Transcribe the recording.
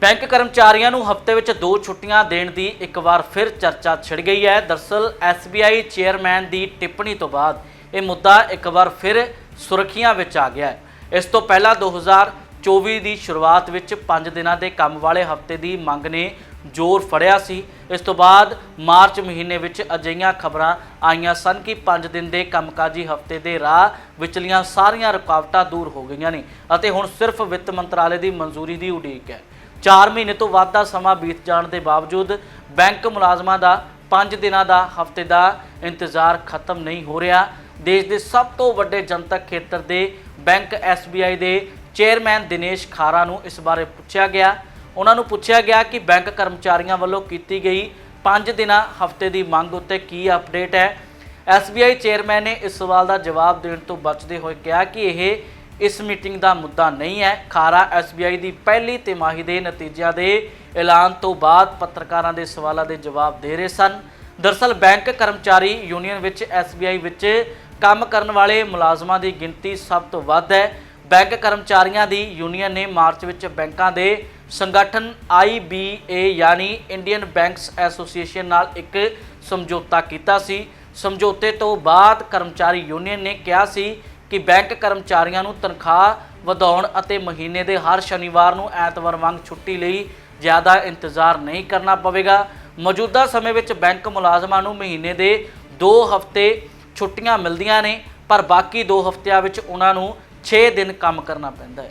Bank ਕਰਮਚਾਰੀਆਂ ਨੂੰ ਹਫ਼ਤੇ ਵਿੱਚ ਦੋ ਛੁੱਟੀਆਂ ਦੇਣ ਦੀ ਇੱਕ ਵਾਰ ਫਿਰ ਚਰਚਾ ਛਿੜ ਗਈ ਹੈ। ਦਰਸਲ SBI ਚੇਅਰਮੈਨ ਦੀ ਟਿੱਪਣੀ ਤੋਂ ਬਾਅਦ ਇਹ ਮੁੱਦਾ ਇੱਕ ਵਾਰ ਫਿਰ ਸੁਰਖੀਆਂ ਵਿੱਚ ਆ ਗਿਆ ਹੈ। ਇਸ ਤੋਂ ਪਹਿਲਾਂ 2024 ਦੀ ਸ਼ੁਰੂਆਤ ਵਿੱਚ 5 ਦਿਨਾਂ ਦੇ ਕੰਮ ਵਾਲੇ ਹਫ਼ਤੇ ਦੀ ਮੰਗ ਨੇ ਜ਼ੋਰ ਫੜਿਆ ਸੀ। ਇਸ ਤੋਂ ਬਾਅਦ ਮਾਰਚ ਮਹੀਨੇ ਵਿੱਚ ਅਜਿਹੀਆਂ ਖਬਰਾਂ ਆਈਆਂ ਸਨ ਕਿ 5 ਦਿਨ ਦੇ ਕੰਮਕਾਜੀ ਹਫ਼ਤੇ ਦੇ ਰਾਹ ਵਿਚਲੀਆਂ ਸਾਰੀਆਂ ਰੁਕਾਵਟਾਂ ਦੂਰ ਹੋ ਗਈਆਂ ਨੇ ਅਤੇ ਹੁਣ ਸਿਰਫ ਵਿੱਤ ਮੰਤਰਾਲੇ ਦੀ ਮਨਜ਼ੂਰੀ ਦੀ ਉਡੀਕ ਹੈ। 4 ਮਹੀਨੇ ਤੋਂ ਵੱਧ ਦਾ ਸਮਾਂ ਬੀਤ ਜਾਣ ਦੇ ਬਾਵਜੂਦ ਬੈਂਕ ਮੁਲਾਜ਼ਮਾਂ ਦਾ 5 ਦਿਨਾਂ ਦਾ ਹਫ਼ਤੇ ਦਾ ਇੰਤਜ਼ਾਰ ਖਤਮ ਨਹੀਂ ਹੋ ਰਿਹਾ। ਦੇਸ਼ ਦੇ ਸਭ ਤੋਂ ਵੱਡੇ ਜਨਤਕ ਖੇਤਰ ਦੇ ਬੈਂਕ SBI ਦੇ ਚੇਅਰਮੈਨ ਦਿਨੇਸ਼ ਖਾਰਾ ਨੂੰ ਇਸ ਬਾਰੇ ਪੁੱਛਿਆ ਗਿਆ। ਉਹਨਾਂ ਨੂੰ ਪੁੱਛਿਆ ਗਿਆ ਕਿ ਬੈਂਕ ਕਰਮਚਾਰੀਆਂ ਵੱਲੋਂ ਕੀਤੀ ਗਈ 5 ਦਿਨਾਂ ਹਫ਼ਤੇ ਦੀ ਮੰਗ ਉੱਤੇ ਕੀ ਅਪਡੇਟ ਹੈ। SBI ਚੇਅਰਮੈਨ ਨੇ ਇਸ ਸਵਾਲ ਦਾ ਜਵਾਬ ਦੇਣ ਤੋਂ ਬਚਦੇ ਹੋਏ ਕਿਹਾ ਕਿ ਇਹ ਇਸ ਮੀਟਿੰਗ ਦਾ ਮੁੱਦਾ ਨਹੀਂ ਹੈ। ਖਾਰਾ SBI ਦੀ ਪਹਿਲੀ ਤਿਮਾਹੀ ਦੇ ਨਤੀਜਿਆਂ ਦੇ ਐਲਾਨ ਤੋਂ ਬਾਅਦ ਪੱਤਰਕਾਰਾਂ ਦੇ ਸਵਾਲਾਂ ਦੇ ਜਵਾਬ ਦੇ ਰਹੇ ਸਨ। ਦਰਸਲ ਬੈਂਕ ਕਰਮਚਾਰੀ ਯੂਨੀਅਨ ਵਿੱਚ SBI ਵਿੱਚ ਕੰਮ ਕਰਨ ਵਾਲੇ ਮੁਲਾਜ਼ਮਾਂ ਦੀ ਗਿਣਤੀ ਸਭ ਤੋਂ ਵੱਧ ਹੈ। ਬੈਂਕ ਕਰਮਚਾਰੀਆਂ ਦੀ ਯੂਨੀਅਨ ਨੇ ਮਾਰਚ ਵਿੱਚ ਬੈਂਕਾਂ ਦੇ ਸੰਗਠਨ IBA ਯਾਨੀ ਇੰਡੀਅਨ ਬੈਂਕਸ ਐਸੋਸੀਏਸ਼ਨ ਨਾਲ ਇੱਕ ਸਮਝੌਤਾ ਕੀਤਾ ਸੀ। ਸਮਝੌਤੇ ਤੋਂ ਬਾਅਦ ਕਰਮਚਾਰੀ ਯੂਨੀਅਨ ਨੇ ਕਿਹਾ ਸੀ ਕਿ ਬੈਂਕ ਕਰਮਚਾਰੀਆਂ ਨੂੰ ਤਨਖਾਹ ਵਧਾਉਣ ਅਤੇ ਮਹੀਨੇ ਦੇ ਹਰ ਸ਼ਨੀਵਾਰ ਨੂੰ ਐਤਵਾਰ ਵਾਂਗ ਛੁੱਟੀ ਲਈ ਜ਼ਿਆਦਾ ਇੰਤਜ਼ਾਰ ਨਹੀਂ ਕਰਨਾ ਪਵੇਗਾ। ਮੌਜੂਦਾ ਸਮੇਂ ਵਿੱਚ ਬੈਂਕ ਮੁਲਾਜ਼ਮਾਂ ਨੂੰ ਮਹੀਨੇ ਦੇ 2 ਹਫ਼ਤੇ ਛੁੱਟੀਆਂ ਮਿਲਦੀਆਂ ਨੇ, ਪਰ ਬਾਕੀ 2 ਹਫ਼ਤਿਆਂ ਵਿੱਚ ਉਹਨਾਂ ਨੂੰ 6 ਦਿਨ ਕੰਮ ਕਰਨਾ ਪੈਂਦਾ ਹੈ।